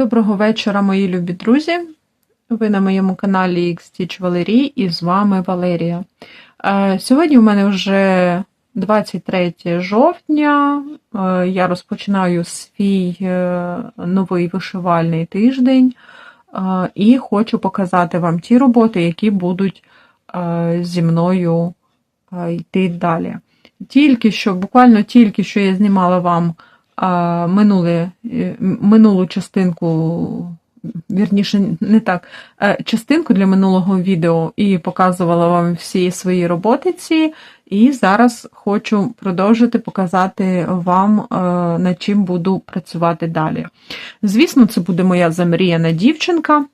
Доброго вечора, мої любі друзі. Ви на моєму каналі Xteach Валерій і з вами Валерія. Е, Сьогодні у мене вже 23 жовтня. Е, Я розпочинаю свій е, новий вишивальний тиждень і хочу показати вам ті роботи, які будуть зі мною йти далі. Тільки що, буквально тільки що я знімала вам а, е, минулу частинку, вірніше, не так, е, частинку для минулого відео і показувала вам всі свої роботи. І зараз хочу продовжити показати вам, е, над чим буду працювати далі. Звісно, це буде моя замріяна дівчинка,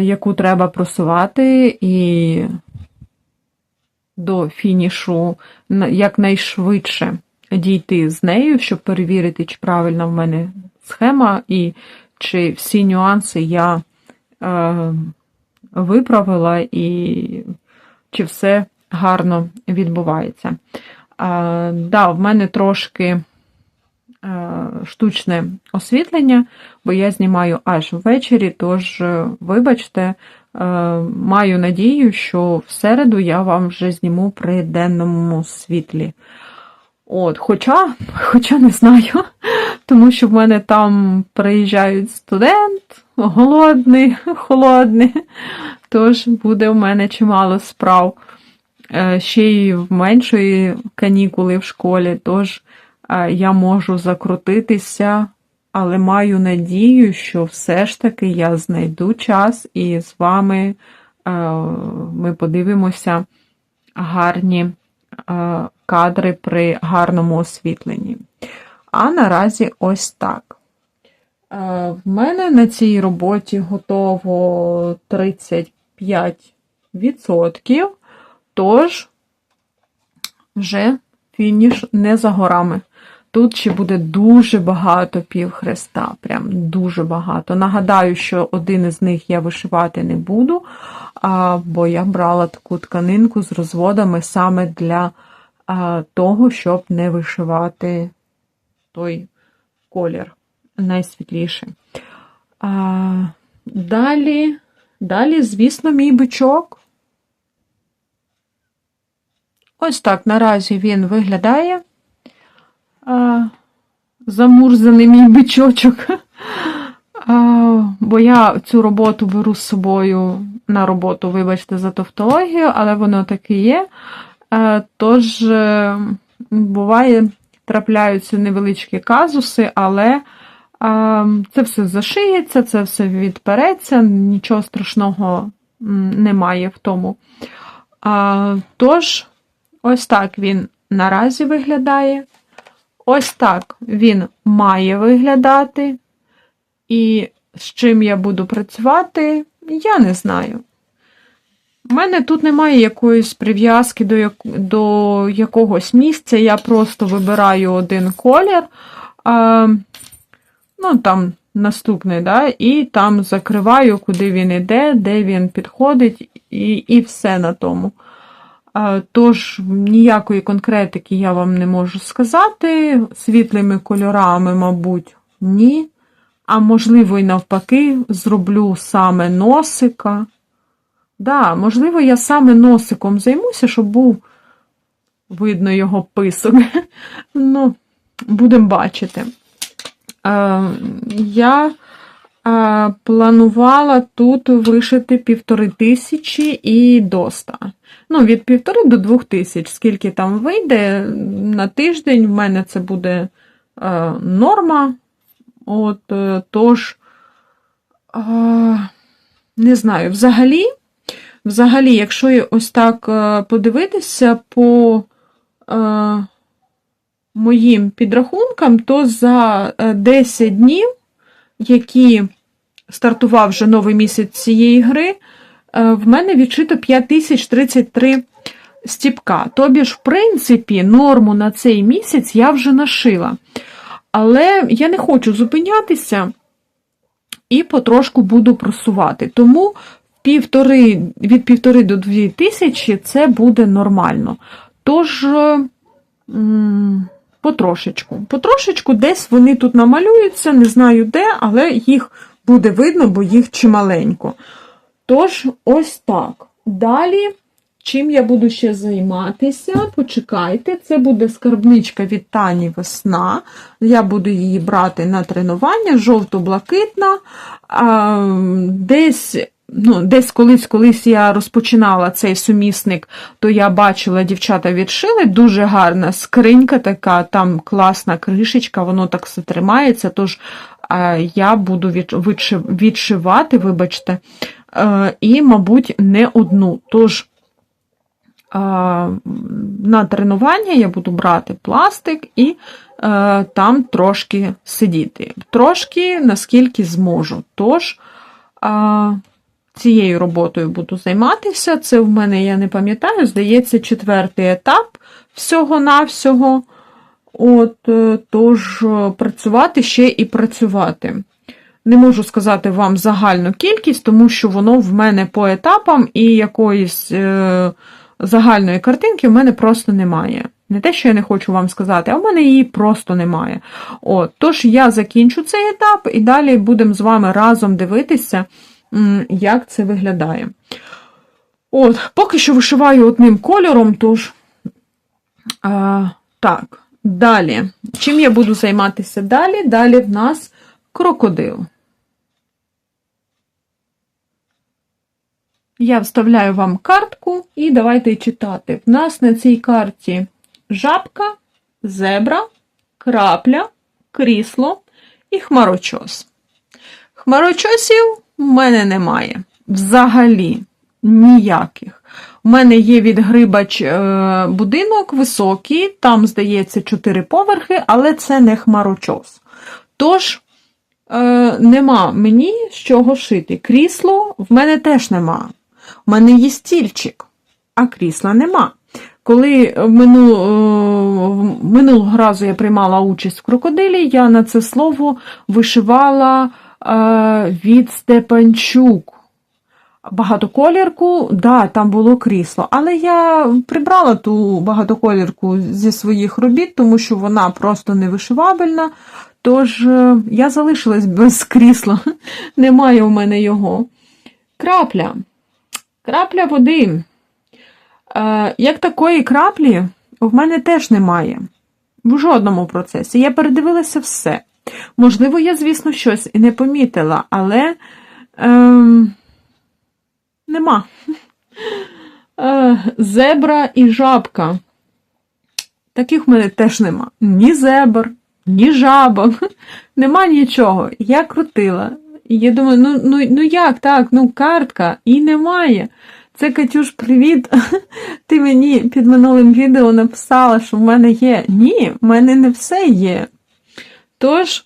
яку треба просувати і до фінішу якнайшвидше дійти з нею, щоб перевірити, чи правильна в мене схема, і чи всі нюанси я е, виправила, і чи все гарно відбувається. Е, да, в мене трошки е, штучне освітлення, бо я знімаю аж ввечері, тож, е, вибачте, е, маю надію, що в середу я вам вже зніму при денному світлі. От, хоча, хоча не знаю, тому що в мене там приїжджають студент, голодний, холодний, тож буде в мене чимало справ. Е, Ще й в меншої канікули в школі, тож е, я можу закрутитися, але маю надію, що все ж таки я знайду час і з вами е, ми подивимося гарні кадри при гарному освітленні. А наразі ось так. Е, В мене на цій роботі готово 35%, тож вже фініш не за горами. Тут ще буде дуже багато півхреста, прям дуже багато. Нагадаю, що один із них я вишивати не буду, бо я брала таку тканинку з розводами саме для того, щоб не вишивати той колір найсвітліший. Далі, далі, звісно, мій бичок. Ось так наразі він виглядає. А, замурзаний мій бичочок. Бо я цю роботу беру з собою на роботу, вибачте, за тавтологію, але воно таке є. А, тож, е, буває, трапляються невеличкі казуси, але це все зашиється, це все відпереться, нічого страшного немає в тому. Тож, ось так він наразі виглядає. Ось так він має виглядати. І з чим я буду працювати, я не знаю. У мене тут немає якоїсь прив'язки до, як... до якогось місця. Я просто вибираю один колір, а, ну там наступний, да, і там закриваю, куди він іде, де він підходить, і, і все на тому. А, Тож ніякої конкретики я вам не можу сказати. Світлими кольорами, мабуть, ні. А можливо, і навпаки, зроблю саме носика. Да, можливо, я саме носиком займуся, щоб був видно його писок. Ну, будемо бачити. Е, Я е, планувала тут вишити півтори тисячі і доста. Ну, від півтори до двох тисяч, скільки там вийде на тиждень, в мене це буде е, норма. От, е, тож, е, не знаю, взагалі, взагалі, якщо ось так е, подивитися по е, моїм підрахункам, то за е, 10 днів, які стартував вже новий місяць цієї гри, е, в мене відшито 5033 стіпка. Тобі ж, в принципі, норму на цей місяць я вже нашила. Але я не хочу зупинятися і потрошку буду просувати. Тому півтори, від півтори до дві тисячі це буде нормально. Тож, Потрошечку. Потрошечку десь вони тут намалюються, не знаю де, але їх буде видно, бо їх чималенько. Тож, ось так. Далі, чим я буду ще займатися? Почекайте, це буде скарбничка від Тані Весна. Я буду її брати на тренування, жовто-блакитна. Десь. Ну, десь колись, колись я розпочинала цей сумісник, то я бачила, дівчата відшили. Дуже гарна скринька така, там класна кришечка, воно так все тримається. Тож е, я буду відшив, відшивати, вибачте, е, і, мабуть, не одну. Тож е, на тренування я буду брати пластик і там трошки сидіти. Трошки, наскільки зможу. Тож. Е, цією роботою буду займатися. Це в мене, я не пам'ятаю, здається, четвертий етап всього-навсього. От, е, Тож, працювати ще і працювати. Не можу сказати вам загальну кількість, тому що воно в мене по етапам і якоїсь е, загальної картинки в мене просто немає. Не те, що я не хочу вам сказати, а в мене її просто немає. От, Тож я закінчу цей етап і далі будемо з вами разом дивитися як це виглядає. От, Поки що вишиваю одним кольором, тож, а, так, далі. Чим я буду займатися далі? Далі в нас крокодил. Я вставляю вам картку і давайте читати. В нас на цій карті жабка, зебра, крапля, крісло і хмарочос. Хмарочосів у мене немає. Взагалі ніяких. У мене є відгрибач е, будинок високий, там, здається, 4 поверхи, але це не хмарочос. Тож, е, нема мені з чого шити. Крісло в мене теж нема. У мене є стільчик, а крісла нема. Коли е, минулого разу я приймала участь в крокодилі, я на це слово вишивала від Степанчук. Багатоколірку, да, там було крісло, але я прибрала ту багатоколірку зі своїх робіт, тому що вона просто невишивабельна. Тож е, я залишилась без крісла, немає у мене його. Крапля. Крапля води. Е, як такої краплі, в мене теж немає. В жодному процесі. Я передивилася все. Можливо, я, звісно, щось і не помітила, але ем, нема. Е, зебра і жабка. Таких в мене теж нема. Ні зебр, ні жабок, нема нічого. Я крутила. Я думаю, ну ну, ну як так? Ну, картка і немає. Це Катюш, привіт. Ти мені під минулим відео написала, що в мене є. Ні, в мене не все є. Тож,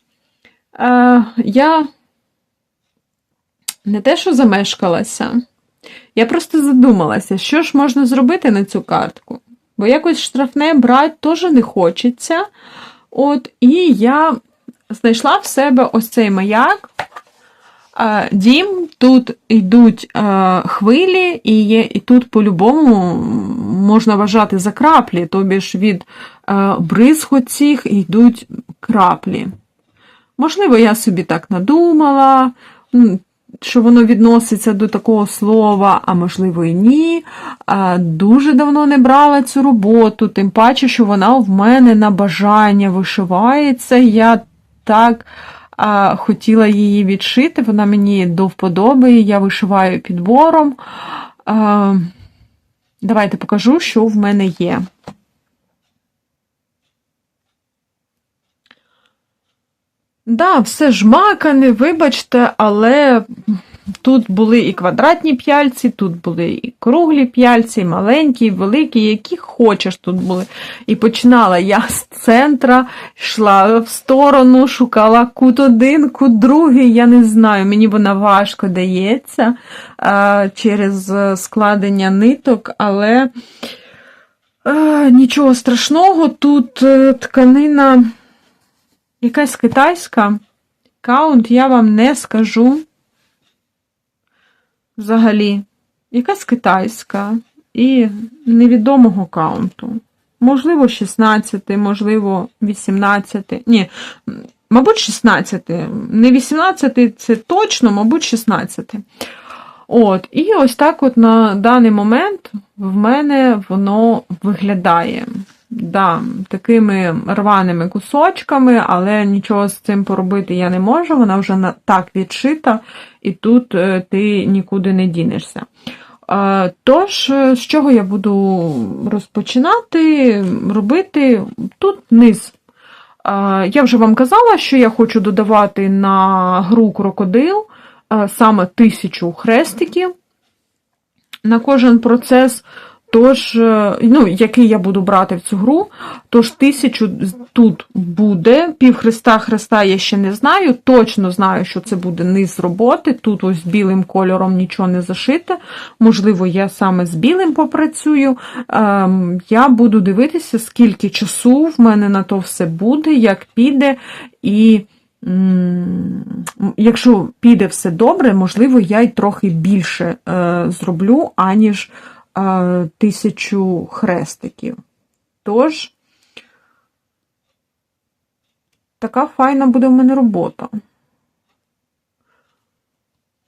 е, я не те, що замешкалася, я просто задумалася, що ж можна зробити на цю картку. Бо якось штрафне брати теж не хочеться. От, І я знайшла в себе ось цей маяк. Е, дім, тут йдуть е, хвилі, і є, і тут по-любому можна вважати за краплі, тобі ж від е, бризг оцих йдуть краплі. Можливо, я собі так надумала, що воно відноситься до такого слова, а можливо і ні. Дуже давно не брала цю роботу, тим паче, що вона в мене на бажання вишивається. Я так а, хотіла її відшити, вона мені до вподоби, я вишиваю підбором. А, Давайте покажу, що в мене є. Да, все жмакане, вибачте, але тут були і квадратні п'яльці, тут були і круглі п'яльці, і маленькі, і великі, які хочеш тут були. І починала я з центра, йшла в сторону, шукала кут один, кут другий. Я не знаю, мені вона важко дається а, через складення ниток, але а, нічого страшного, тут е, тканина. Якась китайська каунт я вам не скажу. Взагалі, якась китайська і невідомого каунту. Можливо, 16, можливо, 18. Ні, мабуть, 16. Не 18 це точно, мабуть, 16. От, і ось так от на даний момент в мене воно виглядає. Да, такими рваними кусочками, але нічого з цим поробити я не можу. Вона вже так відшита, і тут е, ти нікуди не дінешся. Е, Тож, е, з чого я буду розпочинати робити тут низ. Я вже вам казала, що я хочу додавати на гру крокодил саме тисячу хрестиків на кожен процес. Тож, е, ну, який я буду брати в цю гру, тож тисячу тут буде, пів хреста хреста я ще не знаю, точно знаю, що це буде низ роботи, тут ось білим кольором нічого не зашите, можливо, я саме з білим попрацюю. Ем, Я буду дивитися, скільки часу в мене на то все буде, як піде, і якщо піде все добре, можливо, я й трохи більше е, зроблю, аніж тисячу хрестиків. Тож, така файна буде в мене робота.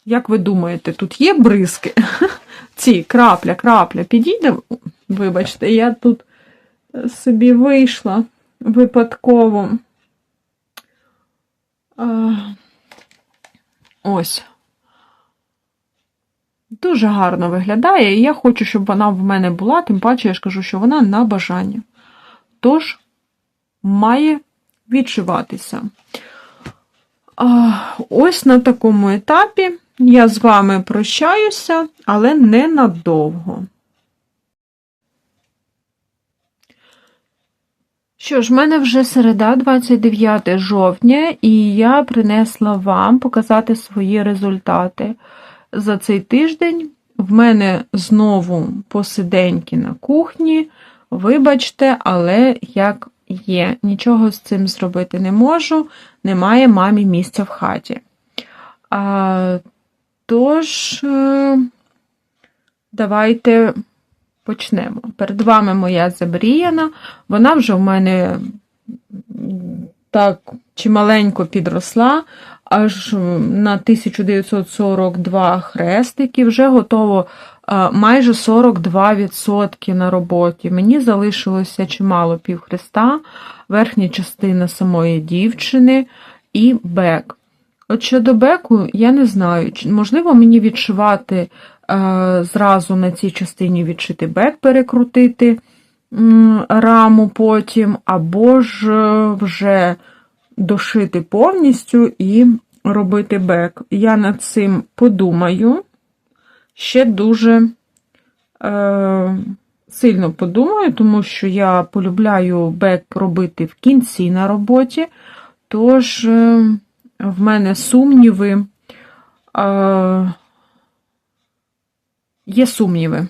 Як ви думаєте, тут є бризки? Ці крапля, крапля, підійде? Вибачте, я тут собі вийшла випадково. Ось. Дуже гарно виглядає, і я хочу, щоб вона в мене була, тим паче я ж кажу, що вона на бажання. Тож, має відшиватися. Ось на такому етапі я з вами прощаюся, але ненадовго. Що ж, в мене вже середа, 29 жовтня, і я принесла вам показати свої результати. За цей тиждень в мене знову посиденьки на кухні. Вибачте, але як є, нічого з цим зробити не можу, немає мамі місця в хаті. А, Тож, е, давайте почнемо. Перед вами моя забріяна, вона вже в мене так чималенько підросла, аж на 1942 хрестики, вже готово майже 42% на роботі. Мені залишилося чимало півхреста, верхня частина самої дівчини і бек. От щодо беку, я не знаю, можливо, мені відшивати е, зразу на цій частині відшити бек, перекрутити раму потім, або ж е, вже дошити повністю і робити бек. Я над цим подумаю. Ще дуже е, сильно подумаю, тому що я полюбляю бек робити в кінці на роботі. Тож е, в мене сумніви. Е, є сумніви.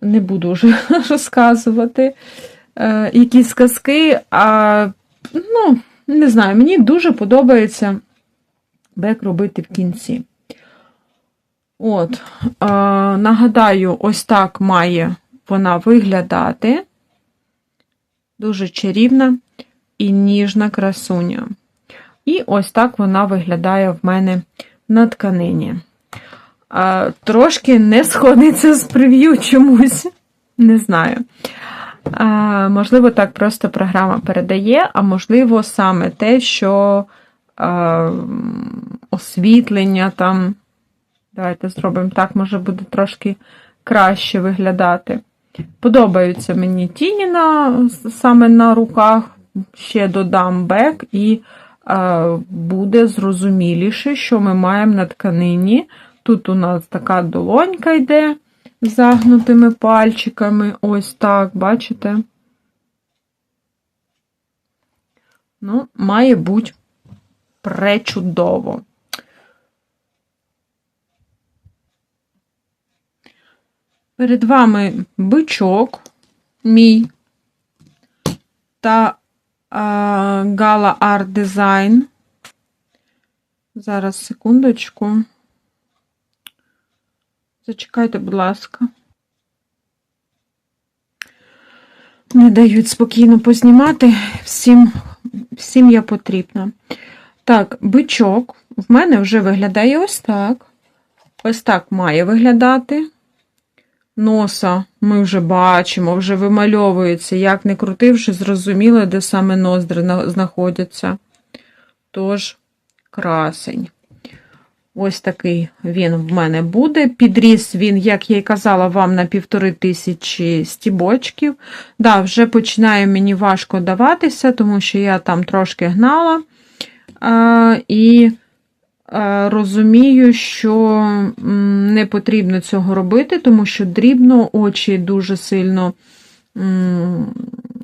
Не буду вже розказувати е, якісь казки, а ну, не знаю, мені дуже подобається бек робити в кінці. От, е, нагадаю, ось так має вона виглядати. Дуже чарівна і ніжна красуня. І ось так вона виглядає в мене на тканині. А, Трошки не сходиться з прев'ю чомусь. Не знаю. А, Можливо, так просто програма передає, а можливо, саме те, що а, освітлення там. Давайте зробимо так, може буде трошки краще виглядати. Подобаються мені тіні на, саме на руках, ще додам бек, і а, буде зрозуміліше, що ми маємо на тканині. Тут у нас така долонька йде загнутими пальчиками. Ось так, бачите? Ну, має бути пречудово. Перед вами бичок мій та Gala Art Design. Зараз секундочку. Зачекайте, будь ласка. не дають спокійно познімати. Всім, всім я потрібна. Так, бичок в мене вже виглядає ось так. Ось так має виглядати. Носа ми вже бачимо, вже вимальовується. Як не крутивши, зрозуміло, де саме ноздри знаходяться. Тож, красень. Ось такий він в мене буде. Підріс він, як я й казала, вам на півтори тисячі стібочків. Да, вже починає мені важко даватися, тому що я там трошки гнала. А, і а, розумію, що не потрібно цього робити, тому що дрібно очі дуже сильно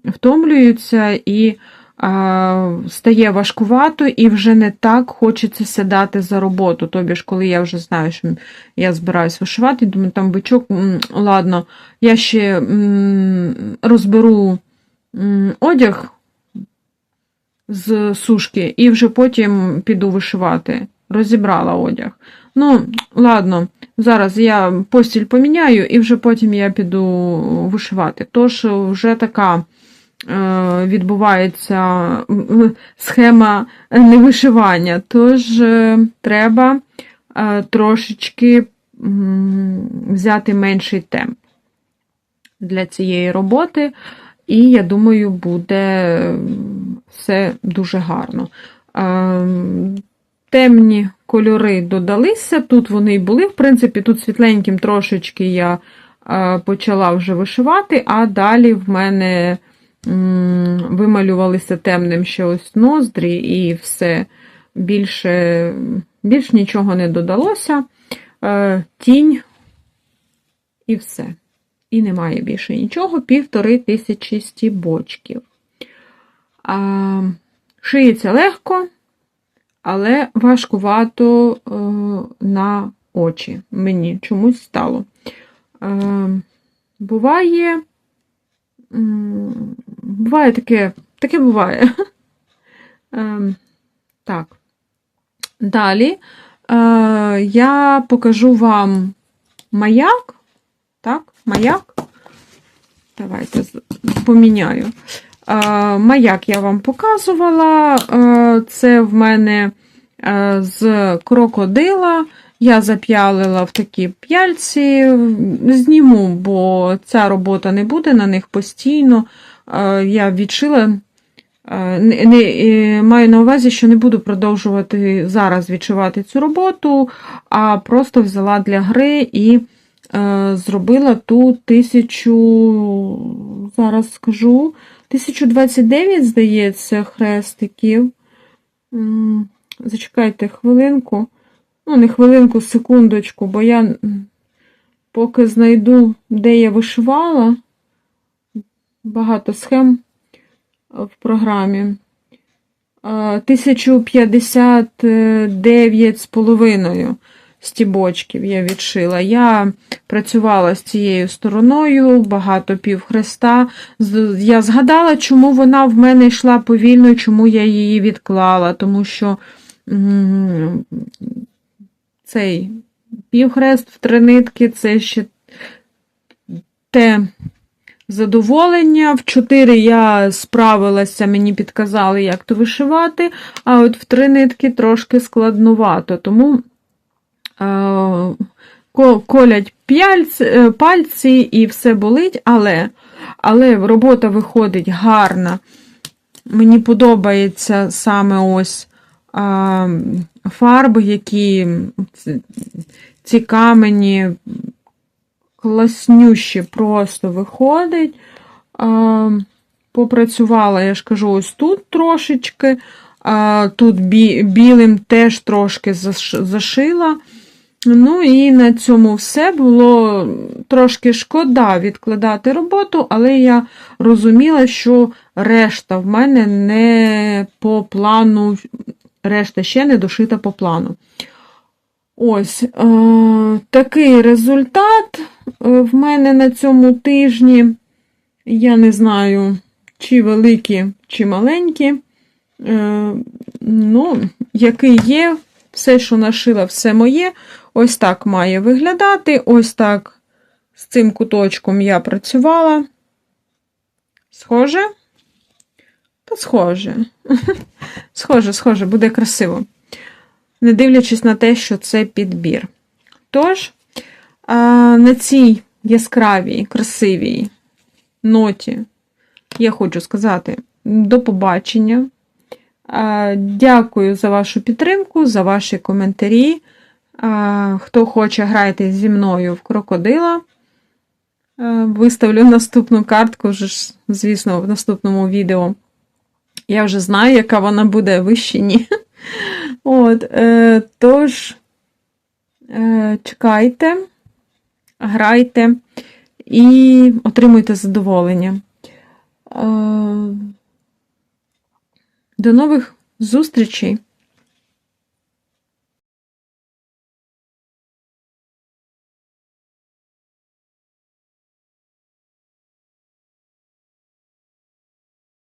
втомлюються і стає важкувато, і вже не так хочеться сідати за роботу. Тобі ж, коли я вже знаю, що я збираюсь вишивати, думаю, там бичок, ладно, я ще розберу одяг з сушки і вже потім піду вишивати. Розібрала одяг. Ну, ладно, зараз я постіль поміняю і вже потім я піду вишивати. Тож вже така відбувається схема невишивання. Тож е, треба е, трошечки взяти менший темп для цієї роботи. І я думаю, буде все дуже гарно. Ем, Темні кольори додалися. Тут вони і були, в принципі, тут світленьким трошечки я е, почала вже вишивати, а далі в мене вималювалися темним ще ось ноздрі, і все більше, більш нічого не додалося. Е, Тінь і все. І немає більше нічого, півтори тисячі стібочків. Шиється легко, але важкувато е, на очі. Мені чомусь стало. Е, буває, буває таке, таке буває. Е, так. Далі е, я покажу вам маяк. Так, маяк. Давайте поміняю. Е, Маяк я вам показувала. Е, Це в мене з крокодила. Я зап'ялила в такі п'яльці. Зніму, бо ця робота не буде на них постійно. Е, Я відшила. Е, Не, не, е, маю на увазі, що не буду продовжувати зараз відшивати цю роботу, а просто взяла для гри і зробила ту тисячу, зараз скажу, 1029, здається, хрестиків. Зачекайте хвилинку. Ну, не хвилинку, секундочку, бо я поки знайду, де я вишивала, багато схем в програмі. Е, 1059 з половиною стібочків я відшила. Я працювала з цією стороною, багато півхреста. Я згадала, чому вона в мене йшла повільно, чому я її відклала, тому що цей півхрест в три нитки це ще те задоволення. В чотири я справилася, мені підказали, як то вишивати, а от в три нитки трошки складнувато, тому е, колять е, пальці і все болить, але, але робота виходить гарна. Мені подобається саме ось фарби, які ці- камені класнющі просто виходить. Попрацювала, я ж кажу, ось тут трошечки, тут бі, білим теж трошки зашила. Ну і на цьому все було трошки шкода відкладати роботу, але я розуміла, що решта в мене не по плану, решта ще не дошита по плану. Ось е, такий результат е, в мене на цьому тижні. Я не знаю, чи великі, чи маленькі. Е, ну, який є, все, що нашила, все моє. Ось так має виглядати. Ось так з цим куточком я працювала. Схоже? Та схоже. Схоже, схоже, буде красиво. Не дивлячись на те, що це підбір. Тож, на цій яскравій, красивій ноті я хочу сказати до побачення. Дякую за вашу підтримку, за ваші коментарі. Хто хоче грати зі мною в крокодила, виставлю наступну картку, звісно, в наступному відео. Я вже знаю, яка вона буде вище, ні. От, е, тож, е, чекайте, грайте і отримуйте задоволення. Е, до нових зустрічей!